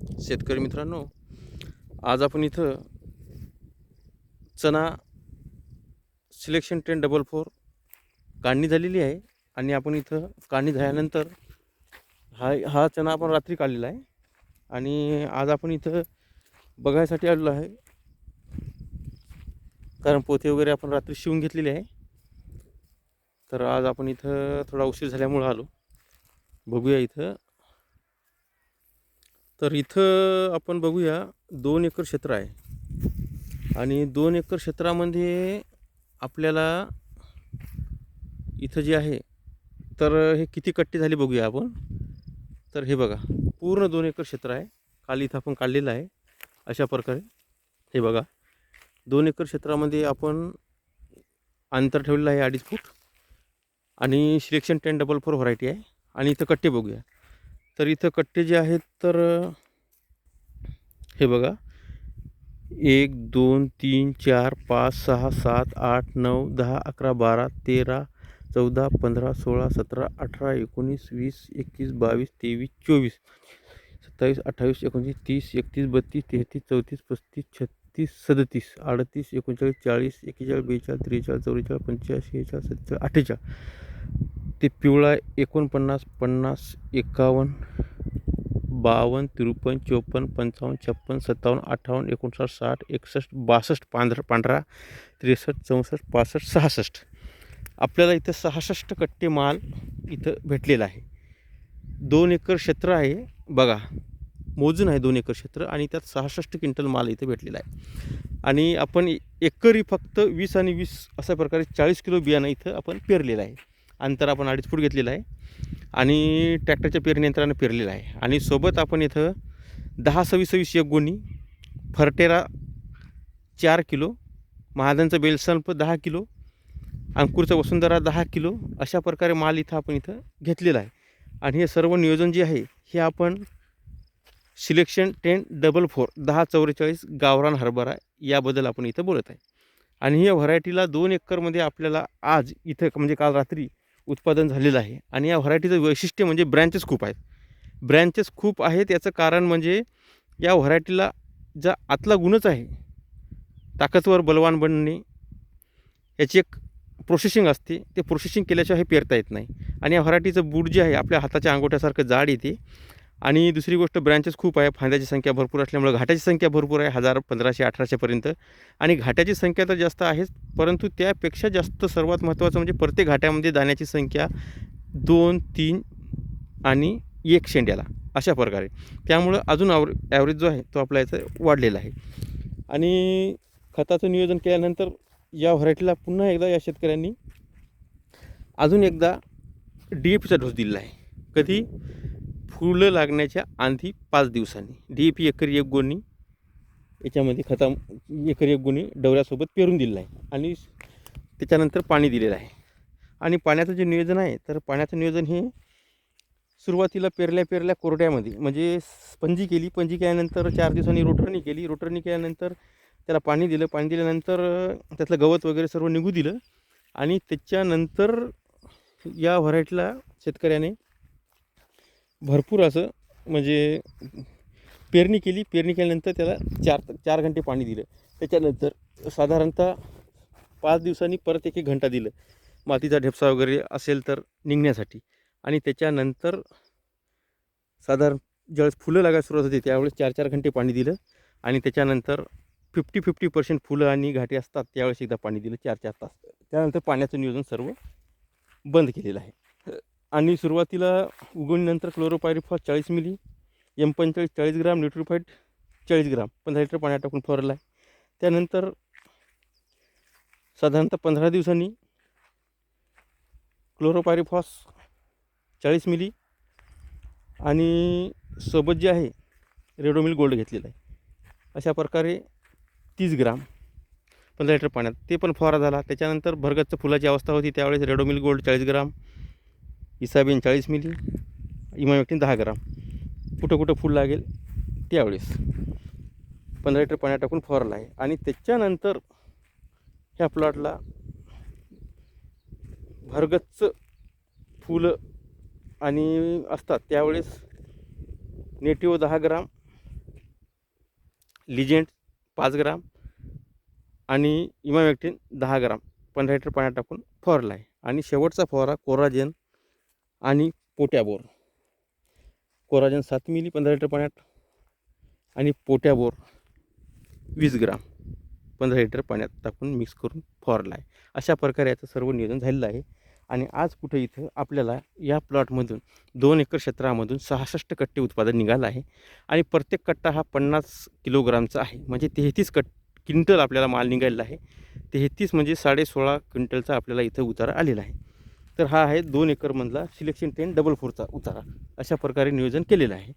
शेतकरी मित्रांनो आज आपण इथं चना सिलेक्शन टेन डबल फोर काढणी झालेली आहे आणि आपण इथं काढणी झाल्यानंतर हा हा चना आपण रात्री काढलेला आहे. आणि आज आपण इथं बघायसाठी आलेलो आहे. कारण पोते वगैरे आपण रात्री शिवून घेतलेले आहे. तर आज आपण इथं थोडा उशीर झाल्यामुळं आलो. बघूया इथं तर इथं आपण बघूया दोन एकर क्षेत्र आहे. आणि दोन एकर क्षेत्रामध्ये आपल्याला इथं जे आहे तर हे किती कट्टी झाली बघूया आपण. तर हे बघा पूर्ण दोन एकर क्षेत्र आहे. काल इथं आपण काढलेलं आहे अशा प्रकारे. हे बघा दोन एकर क्षेत्रामध्ये आपण अंतर ठेवलेलं आहे अडीच फूट. आणि selection ten double four variety आहे. आणि इथं कट्टे बघूया. तर इथं कट्टे जे आहेत तर हे बघा. एक दोन तीन चार पाच सहा सात आठ नऊ दहा अकरा बारा तेरा चौदा पंधरा सोळा सतरा अठरा एकोणीस वीस एकवीस बावीस तेवीस चोवीस सत्तावीस अठ्ठावीस एकोणतीस तीस एकतीस बत्तीस तेहतीस चौतीस पस्तीस छत्तीस सदतीस अडतीस एकोणचाळीस चाळीस एक्केचाळीस बेचाळीस त्रेचाळीस चौवेचाळीस पंचेचाळीस शेहेचाळीस सत्तेचाळीस अठ्ठेचाळीस. ते पिवळा एकोणपन्नास पन्नास एकावन्न बावन्न त्रेपन्न चोपन्न पंचावन्न छप्पन्न सत्तावन्न अठ्ठावन्न एकोणसाठ साठ एकसष्ट बासष्ट पांढरा पांढरा त्रेसष्ट चौसष्ट पासष्ट सहासष्ट. आपल्याला इथं सहासष्ट कट्टे माल इथं भेटलेला आहे. दोन एकर क्षेत्र आहे. बघा मोजून आहे दोन एकर क्षेत्र आणि त्यात सहासष्ट क्विंटल माल इथं भेटलेला आहे. आणि आपण एकरी फक्त वीस आणि वीस अशा प्रकारे चाळीस किलो बियाणं इथं आपण पेरलेलं आहे. अंतर आपण अडीच फूट घेतलेलं आहे. आणि ट्रॅक्टरच्या पेरणी यंत्रानं पेरलेलं आहे. आणि सोबत आपण इथं दहा सव्वीस सव्वीस एक गोणी फरटेरा चार किलो महादनचं बेलसल्प दहा किलो अंकुरचं वसुंधरा दहा किलो अशा प्रकारे माल इथं आपण इथं घेतलेला आहे. आणि हे सर्व नियोजन जे आहे हे आपण सिलेक्शन टेन डबल फोर दहा चौवेचाळीस गावरान हरभरा याबद्दल आपण इथं बोलत आहे. आणि या व्हरायटीला दोन एकरमध्ये आपल्याला आज इथं म्हणजे काल रात्री उत्पादन झालेलं आहे. आणि या व्हरायटीचं वैशिष्ट्य म्हणजे ब्रँचेस खूप आहेत. ब्रँचेस खूप आहेत याचं कारण म्हणजे या व्हरायटीला जा आतला गुणच आहे ताकदवर बलवान बनणे याची एक प्रोसेसिंग असते. ते प्रोसेसिंग केल्याशिवाय हे पेरता येत नाही. आणि या व्हरायटीचं बूट जे आहे आपल्या हाताच्या अंगोठ्यासारखं जाड येते. आणि दुसरी गोष्ट ब्रँचेस खूप आहे. फांद्याची संख्या भरपूर असल्यामुळे घाटाची संख्या भरपूर आहे. हजार पंधराशे अठराशेपर्यंत आणि घाट्याची संख्या तर जास्त आहेच परंतु त्यापेक्षा जास्त सर्वात महत्त्वाचं म्हणजे प्रत्येक घाट्यामध्ये दाण्याची संख्या दोन तीन आणि एक शेंड्याला अशा प्रकारे. त्यामुळं अजून आवर ॲव्हरेज जो आहे तो आपला याचा वाढलेला आहे. आणि खताचं नियोजन केल्यानंतर या व्हरायटीला पुन्हा एकदा या शेतकऱ्यांनी अजून एकदा डी ए पीचा डोस दिलेला आहे. कधी? फुलं लागण्याच्या आधी पाच दिवसांनी. डी ए पी एकरी एक गोणी याच्यामध्ये खता एकरी एक गोणी डवऱ्यासोबत पेरून दिलेला आहे आणि त्याच्यानंतर पाणी दिलेलं आहे. आणि पाण्याचं जे नियोजन आहे तर पाण्याचं नियोजन हे सुरुवातीला पेरल्या पेरल्या कोरड्यामध्ये म्हणजे स्पंजी केली पंजी केल्यानंतर चार दिवसांनी रोटरनी केली रोटरनी केल्यानंतर त्याला पाणी दिलं पाणी दिल्यानंतर त्यातलं गवत वगैरे सर्व निघू दिलं आणि त्याच्यानंतर या व्हरायटीला शेतकऱ्याने भरपूर असं म्हणजे पेरणी केली. पेरणी केल्यानंतर त्याला चार चार घंटे पाणी दिलं. त्याच्यानंतर साधारणतः पाच दिवसांनी परत एक एक घंटा दिलं. मातीचा ढेपसा वगैरे असेल तर निघण्यासाठी. आणि त्याच्यानंतर साधारण ज्यावेळेस फुलं लागायला सुरुवात होते त्यावेळेस चार चार घंटे पाणी दिलं. आणि त्याच्यानंतर फिफ्टी फिफ्टी पर्सेंट फुलं आणि घाटे असतात त्यावेळेस एकदा पाणी दिलं चार चार तास. त्यानंतर पाण्याचं नियोजन सर्व बंद केलेलं आहे. आणि सुरुवातीला उगवणीनंतर क्लोरोपायरीफॉस चाळीस मिली एम पंचेचाळीस चाळीस ग्राम न्यूट्रोफाईट चाळीस ग्राम पंधरा लिटर पाण्यात टाकून फवारला आहे त्यानंतर साधारणतः पंधरा दिवसांनी क्लोरोपायरीफॉस चाळीस मिली आणि सोबत जे आहे रेडोमिल गोल्ड घेतलेलं आहे. अशा प्रकारे तीस ग्राम पंधरा लिटर पाण्यात. ते पण फवारा झाला. त्याच्यानंतर भरगतचं फुलाची अवस्था होती. त्यावेळेस रेडोमिल गोल्ड चाळीस ग्राम इसाबीन चाळीस मिली. इमामेक्टिन दहा ग्राम. कुठं कुठं फुल लागेल त्यावेळेस. पंधरा लिटर पाण्यात टाकून फवारला आहे. आणि त्याच्यानंतर ह्या प्लॉटला भरगच्च फुलं आणि असतात. त्यावेळेस नेटिव्ह दहा ग्राम लिजेंट पाच ग्राम आणि इमामॅक्टिन दहा ग्राम. पंधरा लिटर पाण्यात टाकून फवारला आहे. आणि शेवटचा फवारा कोराजेन आणि पोट्याबोर. कोराजन सात मिली पंधरा लिटर पाण्यात आणि पोट्याबोर वीस ग्राम पंधरा लिटर पाण्यात टाकून मिक्स करून फवारला आहे. अशा प्रकारे याचं सर्व नियोजन झालेलं आहे. आणि आज कुठे इथं आपल्याला या प्लॉटमधून दोन एकर क्षेत्रामधून सहासष्ट कट्टे उत्पादन निघालं आहे. आणि प्रत्येक कट्टा हा पन्नास किलोग्रामचा आहे. म्हणजे तेहतीस कट क्विंटल आपल्याला माल निघालेला आहे. तेहतीस म्हणजे साडे सोळा क्विंटलचा आपल्याला इथं उतारा आलेला आहे. तर हा आहे दोन एकरमधला सिलेक्शन टेन डबल फोरचा उतारा. अशा प्रकारे नियोजन केलेलं आहे.